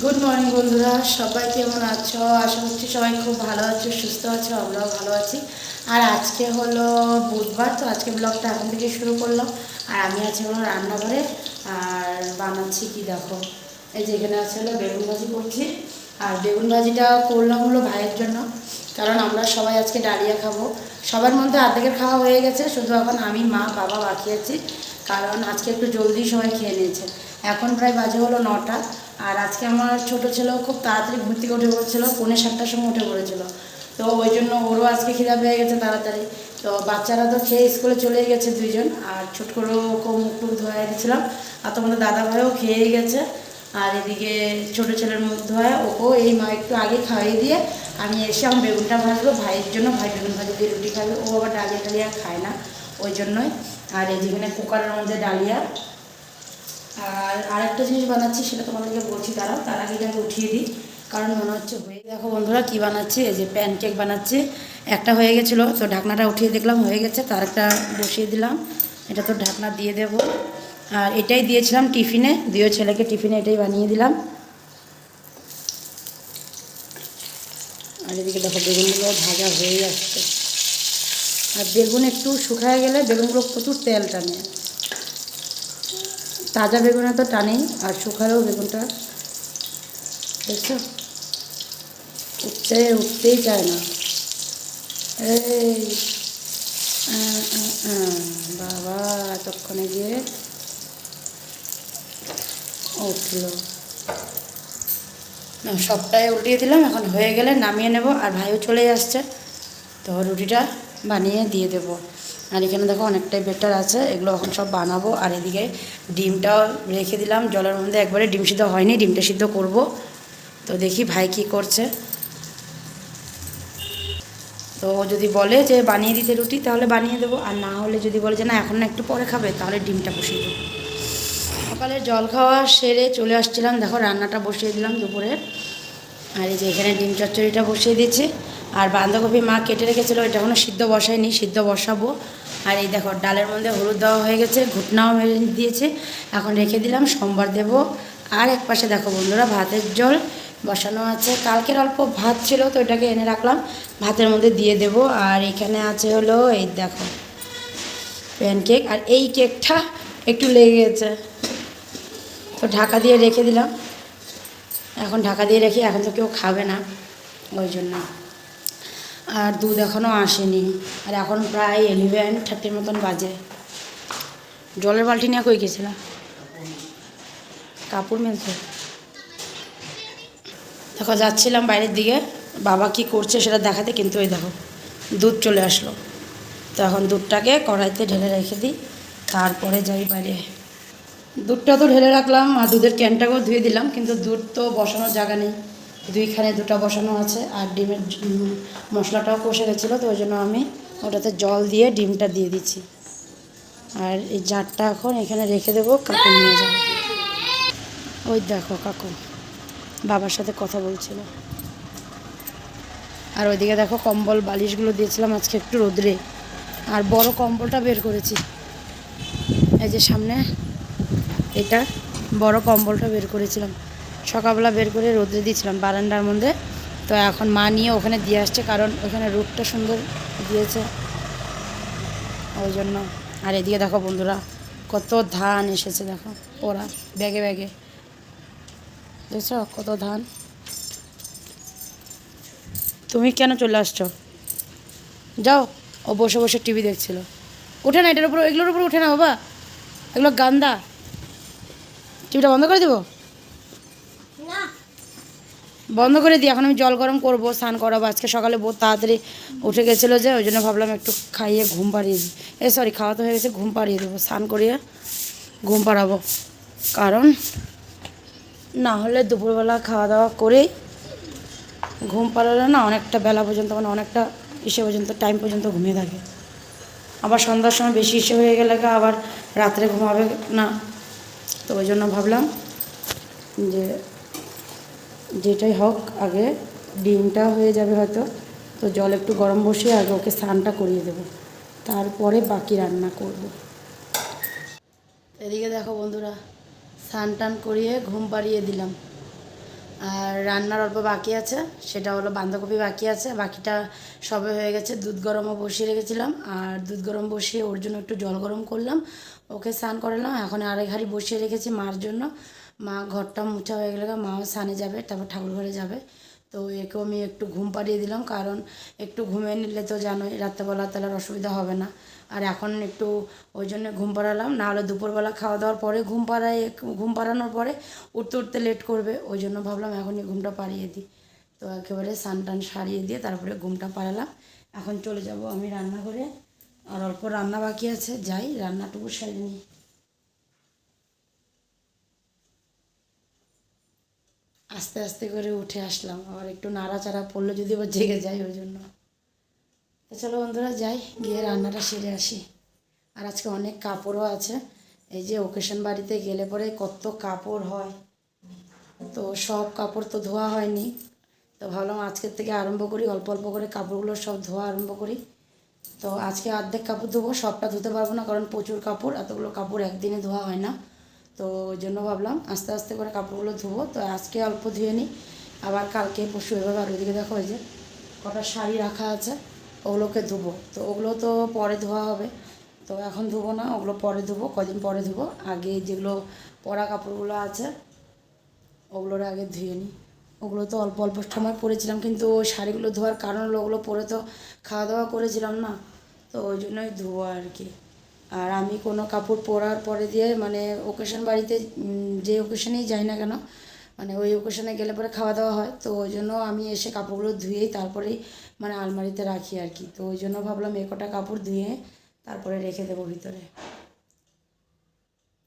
Good morning বন্ধুরা। সবাই কেমন আছো? আশা করছি সবাই খুব ভালো আছো, সুস্থ আছো, আমরাও ভালো আছি। আর আজকে হলো বুধবার, তো আজকে ব্লগটা এখন থেকে শুরু করলাম। আর আমি আছি হলো রান্নাঘরে, আর বানাচ্ছি কি দেখো? এই যে এখানে আছে হলো বেগুন ভাজি করছি। আর বেগুন ভাজিটা করলাম হলো ভাইয়ের জন্য, কারণ আমরা সবাই আজকে ডালিয়া খাব। সবার মধ্যে অর্ধেকের খাওয়া হয়ে গেছে, শুধু এখন আমি, মা, বাবা বাকি আছি। কারণ আজকে একটু জলদি সবাই খেয়ে নিয়েছে। এখন প্রায় বাজে হলো নটা। আর আজকে আমার ছোট ছেলেও খুব তাড়াতাড়ি ঘুম থেকে উঠে পড়েছিল, পৌনে সাতটার সময় উঠে পড়েছিল। তো ওই জন্য ওরও আজকে খিদা পেয়ে গেছে তাড়াতাড়ি। তো বাচ্চারা তো খেয়ে স্কুলে চলেই গেছে দুইজন, আর ছোট করে ওকে মুখ টুক ধোয়া দিয়েছিলাম, আর তোমাদের দাদা ভাইও খেয়েই গেছে। আর এদিকে ছোট ছেলের মুখ ধোয়া ওকেও এই মা একটু আগে খাইয়ে দিয়ে আমি এসে আমার বেগুনটা ভাজবো, ভাইয়ের জন্য ভাই বেগুন ভাজি দিয়ে রুটি খাবে, ও আবার ডালিয়া টালিয়া খায় না, ওই জন্যই। আর যেখানে কুকারের মধ্যে ডালিয়া আর আরেকটা জিনিস বানাচ্ছি, সেটা তোমাদেরকে বলছি, দাঁড়াও, তার আগে আগে উঠিয়ে দিই। কারণ মনে হচ্ছে হয়ে, দেখো বন্ধুরা কী বানাচ্ছি, এই যে প্যানকেক বানাচ্ছি। একটা হয়ে গেছিল, তো ঢাকনাটা উঠিয়ে দেখলাম, হয়ে গেছে তার একটা বসিয়ে দিলাম। এটা তো ঢাকনা দিয়ে দেব। আর এটাই দিয়েছিলাম টিফিনে, দুই ছেলেকে টিফিনে এটাই বানিয়ে দিলাম। আর এদিকে দেখো বেগুনগুলো ভাজা হয়ে যাচ্ছে আর বেগুন একটু শুকায় গেলে, বেগুনগুলো প্রচুর তেল টানে তাজা বেগুনে তো টানেই, আর শুকালেও বেগুনটা। দেখছ? উঠতে, উঠতেই চায় না। এই বাবা, এতক্ষণে গিয়ে উঠল। সবটাই উল্টিয়ে দিলাম, এখন হয়ে গেলে নামিয়ে নেব, আর ভাইও চলে আসছে। তো রুটিটা বানিয়ে দিয়ে দেব। আর এখানে দেখো অনেকটাই বেটার আছে। এগুলো এখন সব বানাবো। আর এদিকে ডিমটাও রেখে দিলাম। জলের মধ্যে একবারে ডিম সিদ্ধ হয়নি, ডিমটা সিদ্ধ করব। তো দেখি ভাই কি করছে। তো যদি বলে যে বানিয়ে দিতে রুটি, তাহলে বানিয়ে দেবো। আর না হলে যদি বলে যে না, এখন না একটু পরে খাবে, তাহলে ডিমটা বসিয়ে দেবো। সকালে জল খাওয়া সেরে চলে আসছিলাম। দেখো রান্নাটা বসিয়ে দিলাম দুপুরের আর এই যে এখানে ডিম চচ্চড়িটা বসিয়ে দিয়েছি। আর বাঁধাকপি মা কেটে রেখেছিলো, এটা এখনও সিদ্ধ বসায়নি, সিদ্ধ বসাবো। আর এই দেখো, ডালের মধ্যে হলুদ দেওয়া হয়ে গেছে, ঘুটনাও মেরে দিয়েছে। এখন রেখে দিলাম, সোমবার দেব। আর এক পাশে দেখো বন্ধুরা, ভাতের জল বসানো আছে। কালকের অল্প ভাত ছিল, তো এটাকে এনে রাখলাম। ভাতের মধ্যে দিয়ে দেব। আর এখানে আছে হলো, এই দেখো প্যানকেক আর এই কেকটা একটু লেগে গেছে তো ঢাকা দিয়ে রেখে দিলাম। এখন ঢাকা দিয়ে রেখে, এখন তো কেউ খাবে না, ওই জন্য। আর দুধ এখনও আসেনি। আর এখন প্রায় এলিভেন থার্টির মতন বাজে। জলের বালতি নিয়ে কই গেছিলাম কাপড় মেলতে দেখো, যাচ্ছিলাম বাইরের দিকে। বাবা কি করছে সেটা দেখাতে, কিন্তু ওই দেখো, দুধ চলে আসলো। তো এখন দুধটাকে কড়াইতে ঢেলে রেখে দিই। তারপরে যাই বাইরে। দুধটা তো ঢেলে রাখলাম, আর দুধের ক্যানটাকেও ধুয়ে দিলাম, কিন্তু দুধ তো বসানোর জায়গা নেই। দুইখানে দুটো বসানো আছে আর ডিমের মশলাটাও কষে গেছিল, তো ওই জন্য আমি ওটাতে জল দিয়ে ডিমটা দিয়ে দিচ্ছি। আর এই জারটা এখন এখানে রেখে দেবো, কাকু নিয়ে যাবে। ওই দেখো কাকু, বাবার সাথে কথা বলছিল। আর ওইদিকে দেখো কম্বল বালিশগুলো দিয়েছিলাম আজকে একটু রোদ্রে। আর বড় কম্বলটা বের করেছি। এই যে সামনে, এটা বড় কম্বলটা বের করেছিলাম। সকালবেলা বের করে রোদ্রে দিয়েছিলাম, বারান্দার মধ্যে। তো এখন মা নিয়ে ওখানে দিয়ে আসছে, কারণ ওখানে রূপটা সুন্দর দিয়েছে। ওই জন্য। আর এদিকে দেখো বন্ধুরা, কত ধান এসেছে দেখো, ওরা ব্যাগে ব্যাগে। দেখছ? কত ধান। তুমি কেন চলে আসছো? যাও, ও বসে বসে টিভি দেখছিল। উঠে না, এটার উপর, এগুলোর উপর উঠে না, বাবা। এগুলো গান্দা। টিভিটা বন্ধ করে দেবো? বন্ধ করে দিই। এখন আমি জল গরম করব, স্নান করাবো। আজকে সকালে বহুত তাড়াতাড়ি উঠে গেছিল যে, ওই জন্য ভাবলাম একটু খাইয়ে ঘুম পাড়িয়ে দিই। এ সরি খাওয়া তো হয়ে গেছে, ঘুম পাড়িয়ে দেবো, স্নান করিয়ে ঘুম পাড়াবো। কারণ না হলে দুপুরবেলা খাওয়া দাওয়া করেই ঘুম পাড়ালে না অনেকটা বেলা পর্যন্ত মানে অনেকটা ইসে পর্যন্ত টাইম পর্যন্ত ঘুমিয়ে থাকে। আবার সন্ধ্যার সময় বেশি ইসে হয়ে গেলে আবার রাত্রে ঘুমাবে না। তো ওই জন্য ভাবলাম যে যেটাই হোক, আগে ডিমটা হয়ে যাবে হয়তো। তো জল একটু গরম বসিয়ে আগে ওকে স্নানটা করিয়ে দেবো। তারপরে বাকি রান্না করব। এদিকে দেখো বন্ধুরা, স্নান টান করিয়ে ঘুম পাড়িয়ে দিলাম। আর রান্নার অল্প বাকি আছে, সেটা হলো বাঁধাকপি বাকি আছে, বাকিটা সবে হয়ে গেছে, দুধ গরমও বসিয়ে রেখেছিলাম। আর দুধ গরম বসিয়ে ওর জন্য একটু জল গরম করলাম, ওকে স্নান করালাম। এখন আরেক হাঁড়ি বসিয়ে রেখেছি মার জন্য। মা ঘরটা মুছা হয়ে গেলে মাও স্নানে যাবে, তারপর ঠাকুর ঘরে যাবে। তো একেও আমি একটু ঘুম পাড়িয়ে দিলাম, কারণ একটু ঘুমিয়ে নিলে তো জানোই রাত্রেবেলা তাহলে অসুবিধা হবে না। আর এখন একটু ওই জন্য ঘুম পাড়ালাম নাহলে দুপুরবেলা খাওয়া দাওয়ার পরে ঘুম পাড়াই ঘুম পাড়ানোর পরে উঠতে উঠতে লেট করবে, ওই জন্য ভাবলাম এখনই ঘুমটা পাড়িয়ে দিই। তো একেবারে স্নান টান সারিয়ে দিয়ে তারপরে ঘুমটা পাড়ালাম। এখন চলে যাব আমি রান্না করে আর অল্প রান্না বাকি আছে, যাই, রান্নাটুকু সেরে নিই। আস্তে আস্তে করে উঠে আসলাম। আবার একটু নাড়াচাড়া পড়লে যদি আবার জেগে যাই ওই জন্য। তো চলো বন্ধুরা, যাই, গিয়ে রান্নাটা সেরে আসি। আর আজকে অনেক কাপড়ও আছে। এই যে ওকেশন বাড়িতে গেলে পরে কত কাপড় হয়। তো সব কাপড় তো ধোয়া হয়নি। তো ভাবলাম আজকের থেকে আরম্ভ করি, অল্প অল্প করে কাপড়গুলো সব ধোয়া আরম্ভ করি। তো আজকে অর্ধেক কাপড় ধোবো, সবটা ধুতে পারব না, কারণ প্রচুর কাপড়, এতগুলো কাপড় একদিনে ধোয়া হয় না। তো ওই জন্য ভাবলাম আস্তে আস্তে করে কাপড়গুলো ধোবো। তো আজকে অল্প ধুয়ে নিই, আবার কালকে পরশু এভাবে আর ওইদিকে দেখো যে কটা শাড়ি রাখা আছে, ওগুলোকে ধুবো। তো ওগুলো তো পরে ধোয়া হবে, তো এখন ধুবো না, ওগুলো পরে ধুবো, কদিন পরে ধুবো। আগে যেগুলো পরা কাপড়গুলো আছে, ওগুলোর আগে ধুয়ে নিই। ওগুলো তো অল্প অল্প সময় পরেছিলাম, কিন্তু ওই শাড়িগুলো ধোয়ার কারণ ওগুলো পরে তো খাওয়া দাওয়া করেছিলাম না, তো ওই জন্যই ধোয়া আর কি। আর আমি কোনো কাপড় পরার পরে দিয়ে মানে ওকেশন বাড়িতে যে ওকেশনেই যাই না কেন মানে ওই ওকেশনে গেলে পরে খাওয়া দাওয়া হয়। তো ওই জন্য আমি এসে কাপড়গুলো ধুয়েই তারপরেই মানে আলমারিতে রাখি আর কি। তো ওই জন্য ভাবলাম এ কটা কাপড় ধুয়ে তারপরে রেখে দেবো ভিতরে।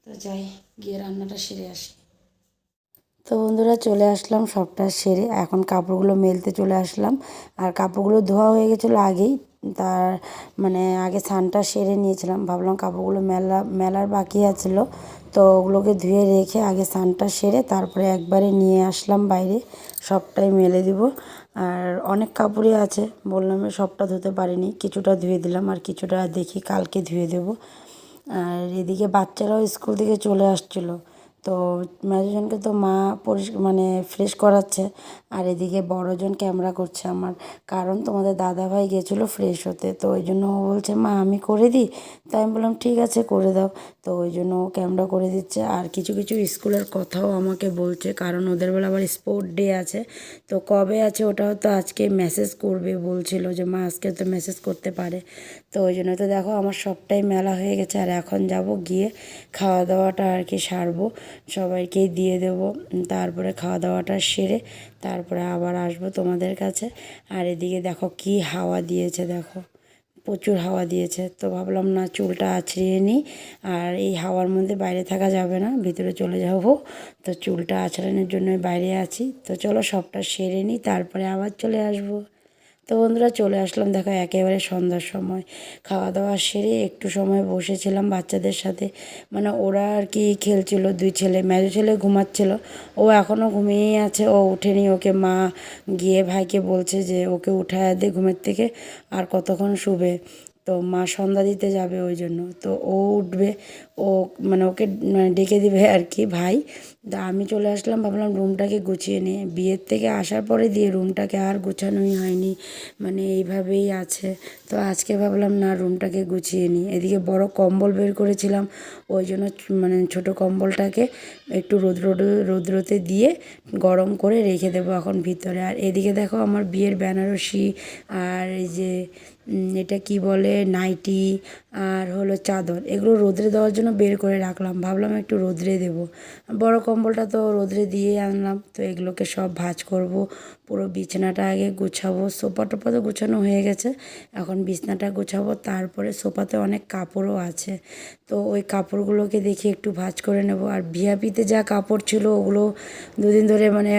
তো যাই, গিয়ে রান্নাটা সেরে আসি। তো বন্ধুরা চলে আসলাম, সবটা সেরে। এখন কাপড়গুলো মেলতে চলে আসলাম। আর কাপড়গুলো ধোয়া হয়ে গেছিল আগেই। তার মানে আগে স্নানটা সেরে নিয়েছিলাম। ভাবলাম কাপড়গুলো মেলা, মেলার বাকি আছিল। তো ওগুলোকে ধুয়ে রেখে আগে স্নানটা সেরে তারপরে একবারে নিয়ে আসলাম বাইরে। সবটাই মেলে দিব। আর অনেক কাপড়ই আছে। বললাম সবটা ধুতে পারিনি। কিছুটা ধুয়ে দিলাম আর কিছুটা দেখি কালকে ধুয়ে দেবো। আর এদিকে বাচ্চারাও স্কুল থেকে চলে আসছিল। তো মেজোজনকে তো মা পরিষ মানে ফ্রেশ করাচ্ছে। আর এদিকে বড়জন ক্যামেরা করছে আমার। কারণ তোমাদের দাদাভাই গেছিল ফ্রেশ হতে। তো ওই জন্য ও বলছে, মা, আমি করে দিই? তাই আমি বললাম, ঠিক আছে, করে দাও। তো ওই জন্য ও ক্যামেরা করে দিচ্ছে। আর কিছু কিছু স্কুলের কথাও আমাকে বলছে। কারণ ওদের বেলা আবার স্পোর্ট ডে আছে। তো কবে আছে ওটাও তো আজকে মেসেজ করবে, বলছিল যে, মা, আজকে তো মেসেজ করতে পারে। তো ওই জন্য তো দেখো, আমার সবটাই মেলা হয়ে গেছে। আর এখন যাব গিয়ে খাওয়া দাওয়াটা আর কি সারবো। সবাইকেই দিয়ে দেবো। তারপরে খাওয়া দাওয়াটা সেরে তারপরে আবার আসব তোমাদের কাছে। আর এদিকে দেখো কি হাওয়া দিয়েছে, দেখো। প্রচুর হাওয়া দিয়েছে। তো ভাবলাম না চুলটা আছড়িয়ে নিই। আর এই হাওয়ার মধ্যে বাইরে থাকা যাবে না, ভিতরে চলে যাব। তো চুলটা আছড়ানোর জন্য বাইরে আছি। তো চলো সবটা সেরে নিই, তারপরে আবার চলে আসব। তো বন্ধুরা চলে আসলাম দেখো একেবারে সন্ধ্যার সময়। খাওয়া দাওয়া সেরে একটু সময় বসেছিলাম বাচ্চাদের সাথে। মানে ওরা আর কি খেলছিল, দুই ছেলে, মেজো ছেলে ঘুমাচ্ছিল। ও এখনও ঘুমিয়েই আছে, ও উঠেনি ওকে মা গিয়ে ভাইকে বলছে যে, ওকে উঠায় দে ঘুমের থেকে, আর কতক্ষণ শুবে? তো মা সন্ধ্যা দিতে যাবে ওই জন্য। তো ও উঠবে, ও মানে ওকে মানে ডেকে দিবে আর কি ভাই। তা আমি চলে আসলাম, ভাবলাম রুমটাকে গুছিয়ে নিয়ে বিয়ের থেকে আসার পরে দিয়ে রুমটাকে আর গুছানোই হয়নি মানে এইভাবেই আছে। তো আজকে ভাবলাম না রুমটাকে গুছিয়ে নিই। এদিকে বড় কম্বল বের করেছিলাম, ওই জন্য মানে ছোট কম্বলটাকে একটু রোদ রোদ দিয়ে গরম করে রেখে দেবো এখন ভিতরে। আর এদিকে দেখো আমার বিয়ের বেনারসি আর এই যে এটা কি বলে, নাইটি আর হলো চাদর, এগুলো রোদ্রে দেওয়ার জন্য বের করে রাখলাম। ভাবলাম একটু রোদ্রে দেবো। বড় কম্বলটা তো রোদ্রে দিয়ে আনলাম, তো এগুলোকে সব ভাজ করব। পুরো বিছানাটা আগে গুছাবো। সোফা টোফা তো গুছানো হয়ে গেছে, এখন বিছনাটা গুছাবো। তারপরে সোফাতে অনেক কাপড়ও আছে, তো ওই কাপড়গুলোকে দেখি একটু ভাজ করে নেব। আর ভিআপিতে যা কাপড় ছিল, ওগুলো দুদিন ধরে মানে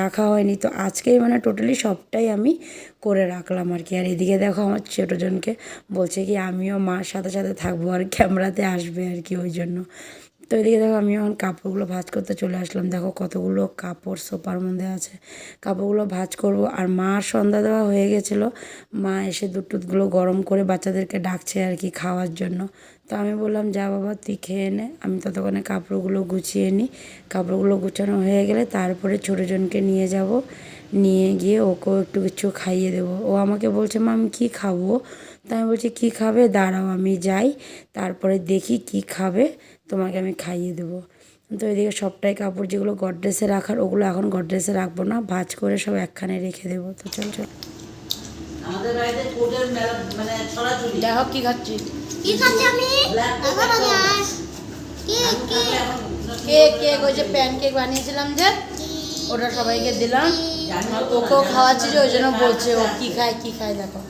রাখা হয়নি। তো আজকেই মানে টোটালি সবটাই আমি করে রাখলাম আর কি। আর এদিকে দেখো আমার ছোটোজনকে বলছে কি, আমিও মার সাথে সাথে থাকব আর ক্যামেরাতে আসবে আর কি ওই জন্য। তো এদিকে দেখো আমি এখন কাপড়গুলো ভাজ করতে চলে আসলাম। দেখো কতগুলো কাপড় সোপার মধ্যে আছে। কাপড়গুলো ভাজ করব। আর মার সন্ধ্যা দেওয়া হয়ে গেছিল। মা এসে দুধ টুধগুলো গরম করে বাচ্চাদেরকে ডাকছে আর কি খাওয়ার জন্য। তো আমি বললাম, যা বাবা, তুই খেয়ে নে। আমি ততক্ষণে কাপড়গুলো গুছিয়ে নিই। কাপড়গুলো গুছানো হয়ে গেলে তারপরে ছোটোজনকে নিয়ে যাব। নিয়ে গিয়ে ওকেও একটু কিছু খাইয়ে দেবো। ও আমাকে বলছে মা আমি কী খাব? তা আমি বলছি কী খাবে? দাঁড়াও আমি যাই। তারপরে দেখি কি খাবে তোমাকে আমি খাইয়ে দেবো। তো এদিকে সবটাই কাপড় যেগুলো গডরেসে রাখার ওগুলো এখন গডরেসে রাখব না ভাজ করে সব একখানে রেখে দেবো। তো চল চল। আমাদের বাড়িতে কোটের মেলা মানে দেখো কি খাচ্ছি? দেখো কেক কেক কেক কেক ওই যে প্যান কেক বানিয়েছিলাম যে ওটা সবাইকে দিলাম। ওকেও খাওয়াচ্ছি যে ওই জন্য বলছে ও কী খায় কী খায় দেখো।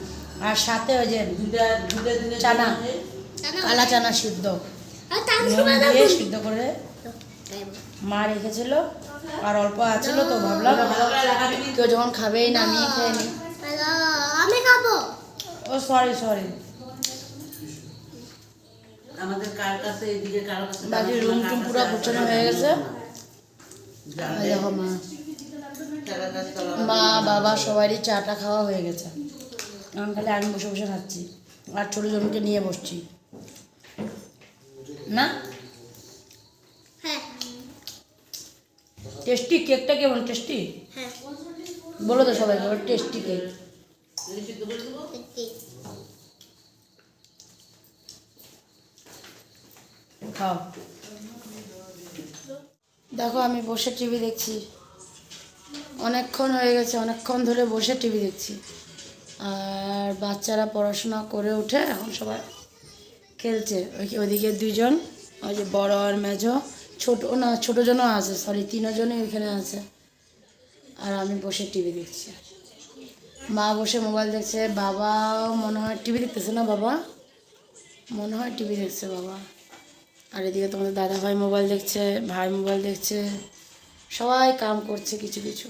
আর সাথে ওই যে দুটা দুটা দিনে চানা কালা চানা সিদ্ধ। সিদ্ধ করে মা রেখেছিল আর অল্প আছিল তো ভাবলাম কেউ যখন খাবেই না আমি খেয়ে আমি খাব। ও সরি সরি আমাদের কার কাছে এদিকে কার কাছে বাকি রুম টুম পুরো গুছানো হয়ে গেছে। দেখো মা। মা বাবা সবারই চাটা খাওয়া হয়ে গেছে। এখন খালি আমি বসে বসে খাচ্ছি। আর ছোটো জনকে নিয়ে বসছি। না? টেস্টি কেকটা কেমন? টেস্টি? বলো তো সবাইকে টেস্টি কেক। খাও। দেখো, আমি বসে টিভি দেখছি। অনেকক্ষণ হয়ে গেছে, অনেকক্ষণ ধরে বসে টিভি দেখছি। আর বাচ্চারা পড়াশোনা করে উঠে এখন সবাই খেলছে। ওই ওইদিকে দুজন ওই যে বড় আর মেজো। ছোট, না ছোটো জনও আছে সরি তিনজনই ওইখানে আছে। আর আমি বসে টিভি দেখছি। মা বসে মোবাইল দেখছে, বাবাও মনে হয় টিভি দেখতেছে না বাবা? মনে হয় টিভি দেখছে বাবা। আর এদিকে তোমাদের দাদা ভাই মোবাইল দেখছে, ভাই মোবাইল দেখছে। সবাই কাম করছে কিছু কিছু।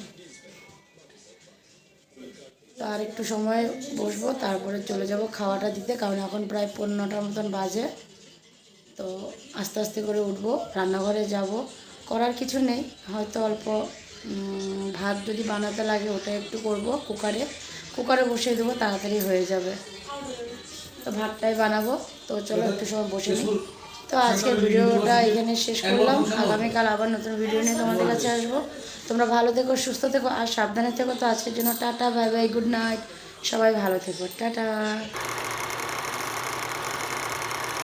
তো আর একটু সময় বসবো, তারপরে চলে যাব খাওয়াটা দিতে, কারণ এখন প্রায় পনেরোটার মতন বাজে। তো আস্তে আস্তে করে উঠবো, রান্নাঘরে যাব। করার কিছু নেই, হয়তো অল্প ভাত যদি বানাতে লাগে ওটা একটু করব কুকারে। কুকারে বসিয়ে দেবো, তাড়াতাড়ি হয়ে যাবে। তো ভাতটাই বানাবো, তো চলো একটু সময় বসে নিই। তো আজকের ভিডিওটা এখানে শেষ করলাম। আগামীকাল আবার নতুন ভিডিও নিয়ে তোমাদের কাছে আসব। তোমরা ভালো থেকো, সুস্থ থেকো আর সাবধানে থেকো। তো আজকের জন্য tata, bye bye, good night. সবাই ভালো থেকো। টাটা।